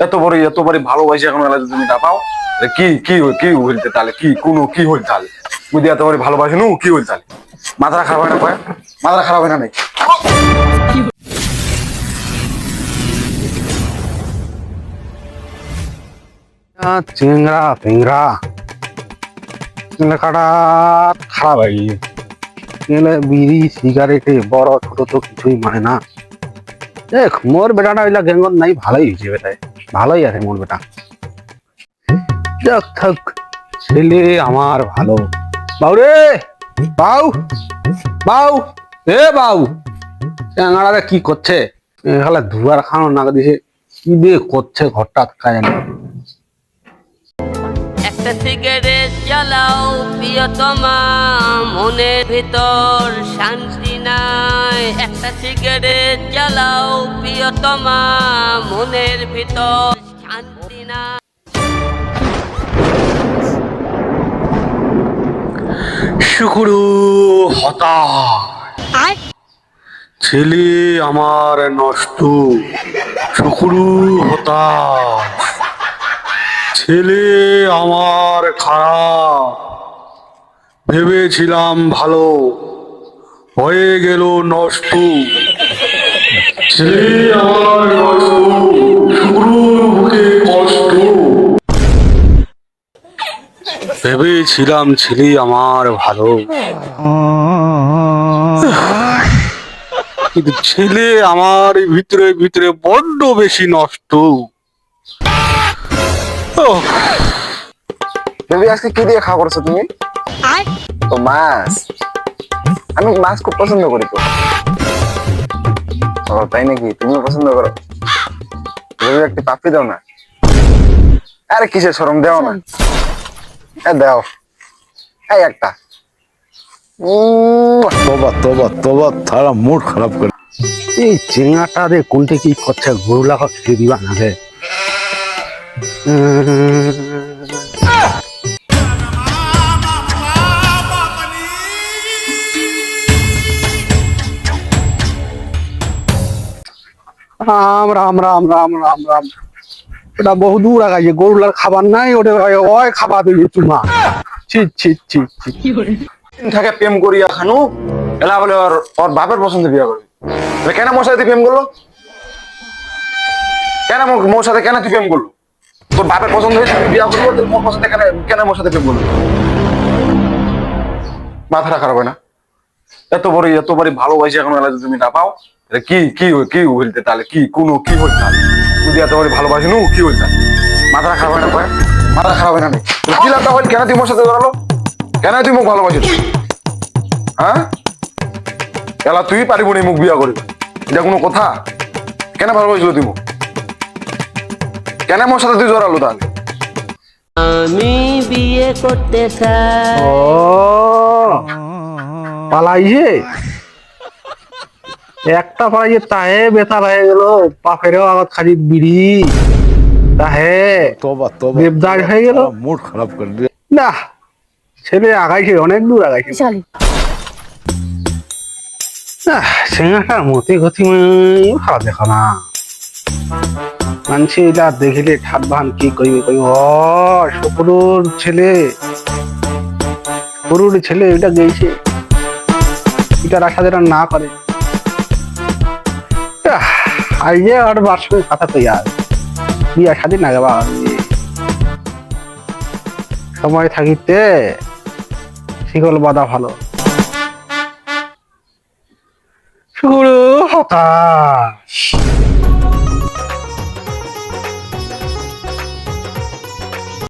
এত বড় এত বড় ভালোবাসি এখন যদি তুমি না পাও কি কি কি হইতে তাহলে? কি কোনো কি হইল তাহলে? বুঝি এত বড় ভালোবাসি নু কি হইল তাহলে? মাথা খারাপ হয় না কয়? মাথা খারাপ হয় না নাকি? আহ, চিংড়া ফিংড়া। লেখাটা খারাপ হয়ে গিয়ে বিড়ি সিগারেটে বড় ছোট তো কিছুই মানে না। দেখ মোর বেটাটা ওইলা গেঙ্গন নাই ভালোই হয়েছে বেটায়। ভালোই আছে মোর বেটা। যাক থাক, ছেলে আমার ভালো। বাউ রে, বাউ বাউ, এ বাউ চ্যাংড়ারা কি করছে? এখানে ধুয়ার খানো না দিছে, কি দিয়ে করছে ঘরটা কাজে না। একটা সিগারেট জ্বালাও প্রিয়তমা, মনের ভিতর শান্তি নাই। একটা সিগারেট জ্বালাও প্রিয়তমা মনের ভিতর শান্তি নাই। শুক্রু হতাশ। ছেলে আমার নষ্ট। শুক্রু হতাশ। ছেলে আমার খারাপ। ভেবেছিলাম ভালো। হয়ে গেল নষ্ট। ছেলে আমার নষ্ট শুক্রুর বুকে কষ্ট। ভেবেছিলাম ছেলে আমার ভালো। কিন্তু ছেলে আমার ভিতরে ভিতরে বড্ড বেশি নষ্ট। বেবি আজকে কি দিয়ে খাওয়া করছ তুমি? তো মাছ। আমি মাছ খুব পছন্দ করি তো। ও তাই নাকি? তুমিও পছন্দ করো। বেবি একটি পাপড়ি দাও না। আরে কিসের সরম? দেও না। এ দাও। এই একটা। তোবা তোবা তোবা তারা মুড খারাপ করে। এই চিংড়াটা দে কোনটা কি করছে গরু লাগা খেয়ে দিবা না রে? রাম রাম রাম রাম রাম রাম। এটা বহু দূর আগাইছে গরুলার খাবার নাই ওটা ওই খাবার দিল চুমা ছি ছি ছি ছি। থাকে প্রেম করিয়া খানু এলা বলে ওর ওর বাপের পছন্দ বিয়া করবি। তাহলে কেন মোর সাথে প্রেম করল? কেন মোর মোর সাথে কেন তুই প্রেম করল? তোর বাপের পছন্দ হয়েছে তুই বিয়া করব তোর মোর পছন্দ কেন কেন মোর সাথে প্রেম করল? মাথাটা খারাপ হয় না। এত বড় এত বড় ভালোবাসি এখন এলা যদি তুমি না পাও কি কি কি হইতে তাহলে? কি কোনো কি হইতে তাহলে? যদি এত বড় ভালোবাসি নু কি হইতে মাথা খারাপ হয় না কয় মাথা খারাপ হয় না কি লাভটা হইল? কেন তুই মোর সাথে জড়ালো? কেন তুই মোক ভালোবাসিস? হ্যাঁ? এলা তুই পারিব নি মুখ বিয়া করবি এটা কোনো কথা? কেন ভালোবাসিল তুই মোক? কেন মোর সাথে তুই জড়ালো তাহলে? আমি বিয়ে করতে চাই। ও পালাইছে? একটা পালাইছে তাহে বেতার হয়ে গেল পাপেরও আগত খালি বিড়ি। তাহে তোবা তোবা দেবদাস হয়ে গেল। মুড খারাপ করে দিয়ে না ছেলে আগাইছে অনেক দূর আগাইছে। সিংহাটার মতি গতি ভালো দেখো না। মানছি এটা দেখিলে ঠাট ভান কি কইবে কইব ও শুক্রুর ছেলে। গরুর ছেলে এটা গেইছে। এটা রাখা যেটা না করে আইয়ে আর বাসের কথা তো ইয়ার বিয়া না সময় থাকিতে শিকল বাঁধা ভালো। শুরু হতাশ।